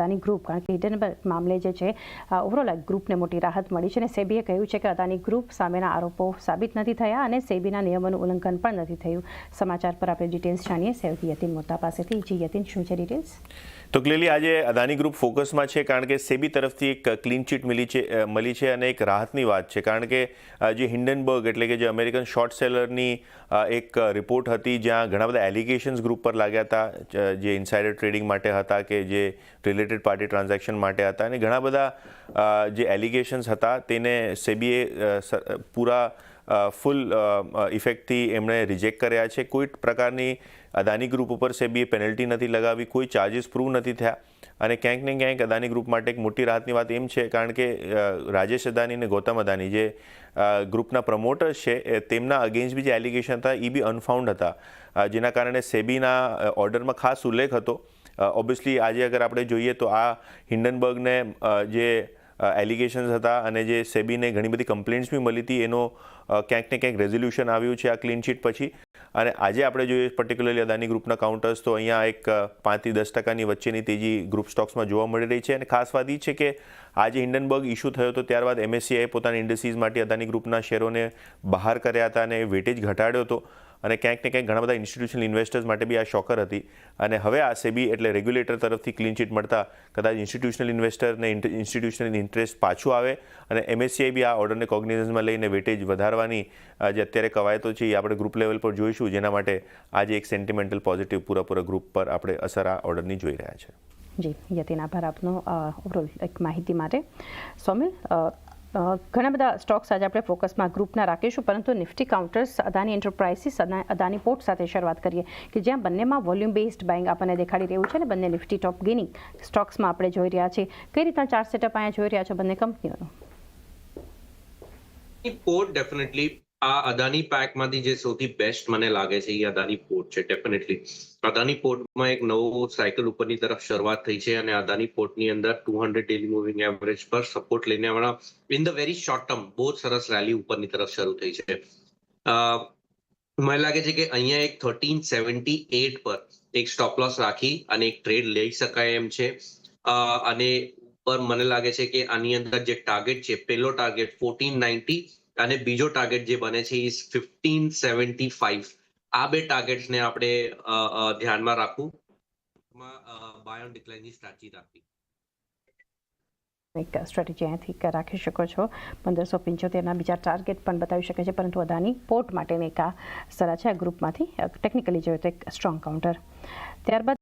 Adani group કારણ કે Hindenburg મામલે જે છે ઓવરઓલ ગ્રુપને મોટી રાહત મળી છે અને સેબીએ કહ્યું છે કે અદાની ગ્રુપ સામેના આરોપો સાબિત નથી થયા અને સેબીના નિયમોનું ઉલ્લંઘન પણ નથી થયું. સમાચાર પર આપણે ડિટેલ્સ જાણીએ. સહયોગી યતિન મોતા પાસેથી. જી યતિન, શું છે ડિટેલ્સ તો ક્લિયરલી આજે અદાની ગ્રુપ ફોકસમાં છે, કારણ કે સેબી તરફથી એક ક્લીન ચીટ મળી છે મળી છે અને એક રાહતની વાત છે. કારણ કે જે હિન્ડનબર્ગ એટલે કે જે અમેરિકન શોર્ટ સેલરની એક રિપોર્ટ હતી, જ્યાં ઘણા બધા એલિગેશન્સ ગ્રુપ પર લાગ્યા હતા જે ઇન્સાઇડર ટ્રેડિંગ માટે હતા કે જે રિલેટેડ પાર્ટી ટ્રાન્ઝેક્શન માટે હતા. અને ઘણા બધા જે એલિગેશન્સ હતા, તેને સેબીએ પૂરા ફૂલ ઇફેક્ટથી એમણે રિજેક્ટ કર્યા છે. કોઈ પ્રકારની અદાની ગ્રુપ ઉપર સેબીએ પેનલ્ટી નથી લગાવી, કોઈ ચાર્જિસ પ્રૂવ નથી થયા. અને ક્યાંક ને ક્યાંક અદાની ગ્રુપ માટે એક મોટી રાહતની વાત એમ છે, કારણ કે રાજેશ અદાની અને ગૌતમ અદાની જે ગ્રુપના પ્રમોટર્સ છે તેમના અગેન્સ્ટ બી જે એલિગેશન હતા એ બી અનફાઉન્ડ હતા. જેના કારણે સેબીના ઓર્ડરમાં ખાસ ઉલ્લેખ હતો. ઓબ્વિયસલી આજે અગર આપણે જોઈએ તો આ હિન્ડનબર્ગને જે એલિગેશન્સ હતા અને જે સેબીને ઘણી બધી કમ્પ્લેન્ટ્સ બી મળી હતી, એનો ક્યાંક ને ક્યાંક રેઝોલ્યુશન આવ્યું છે આ ક્લીન ચીટ પછી. અને આજે આપણે જોઈએ પર્ટિક્યુલરલી અદાની ગ્રુપના કાઉન્ટર્સ તો અહીંયા એક પાંચથી દસ ટકાની વચ્ચેની તેજી ગ્રુપ સ્ટોક્સમાં જોવા મળી રહી છે. અને ખાસ વાત એ છે કે આજે હિન્ડનબર્ગ ઇશ્યુ થયો તો ત્યારબાદ એમએસસીઆઈએ પોતાની ઇન્ડસ્ટ્રીઝ માટે અદાની ગ્રુપના શેરોને બહાર કર્યા હતા અને વેટેજ ઘટાડ્યો હતો. અને ક્યાંક ને ક્યાંક ઘણા બધા ઇન્સ્ટિટ્યુશનલ ઇન્વેસ્ટર્સ માટે બી આ શોકર હતી. અને હવે આ સેબી એટલે રેગ્યુલેટર તરફથી ક્લીન ચીટ મળતા કદાચ ઇન્સ્ટિટ્યુશનલ ઇન્વેસ્ટરને ઇન્સ્ટિટ્યુશનલ ઇન્ટરેસ્ટ પાછું આવે અને એમએસસીઆઈ બી આ ઓર્ડરને કોગ્નિઝન્સમાં લઈને વેટેજ વધારવાની જે અત્યારે કવાયતો છે એ આપણે ગ્રુપ લેવલ પર જોઈશું. જેના માટે આજે એક સેન્ટિમેન્ટલ પોઝિટિવ પૂરાપૂરા ગ્રુપ પર આપણે અસર આ ઓર્ડરની જોઈ રહ્યા છે. જી યતિન આભાર આપનો ઓવરઓલ એક માહિતી માટે. અ, ઘણા બધા સ્ટોક્સ આજે આપણે ફોકસમાં ગ્રુપના રાખીશું, પરંતુ Nifty counters, Adani enterprises Adani port સાથે શરૂઆત કરીએ કે જ્યાં બંનેમાં વોલ્યુમ બેઝડ બાઇંગ આપણને દેખાડી રહ્યું છે અને બંને નિફ્ટી ટોપ ગેનિંગ સ્ટોક્સમાં આપણે જોઈ રહ્યા છીએ. કઈ રીતના ચાર્ટ સેટઅપ અહીંયા જોઈ રહ્યા છો બંને કંપનીઓનું? પોર્ટ ડેફિનેટલી આ અદાની પેકમાંથી જે સૌથી બેસ્ટ મને લાગે છે, એ અદાની પોર્ટ છે ડેફિનેટલી અદાની પોર્ટમાં એક નવો સાયકલ ઉપરની તરફ શરૂઆત થઈ છે અને અદાની પોર્ટની અંદર two hundred daily moving average પર સપોર્ટ લઈને હમણાં in the very short term બહુ સરસ રેલી ઉપરની તરફ શરૂ થઈ છે. મને લાગે છે કે અહીંયા એક થર્ટીન સેવન્ટી એટ પર એક સ્ટોપ લોસ રાખી અને એક ટ્રેડ લઈ શકાય એમ છે. અને પર મને લાગે છે કે આની અંદર જે ટાર્ગેટ છે પહેલો ટાર્ગેટ ફોર્ટીન નાઇન્ટી અને બીજો ટાર્ગેટ જે બને છે ઇઝ ફિફ્ટીન સેવન્ટી ફાઈવ આ બે ટાર્ગેટ્સને આપણે ધ્યાનમાં રાખવું. બાયોન ડિક્લાઇનની સ્ટ્રેટેજી રાખવી. એક સ્ટ્રેટેજી અહીંથી રાખી શકો છો. પંદરસો પંચોતેરના બીજા ટાર્ગેટ પણ બતાવી શકે છે, પરંતુ અદાની પોર્ટ માટેની એક આ સલાહ છે, આ ગ્રુપમાંથી ટેકનિકલી જોઈએ તો એક સ્ટ્રોંગ કાઉન્ટર ત્યારબાદ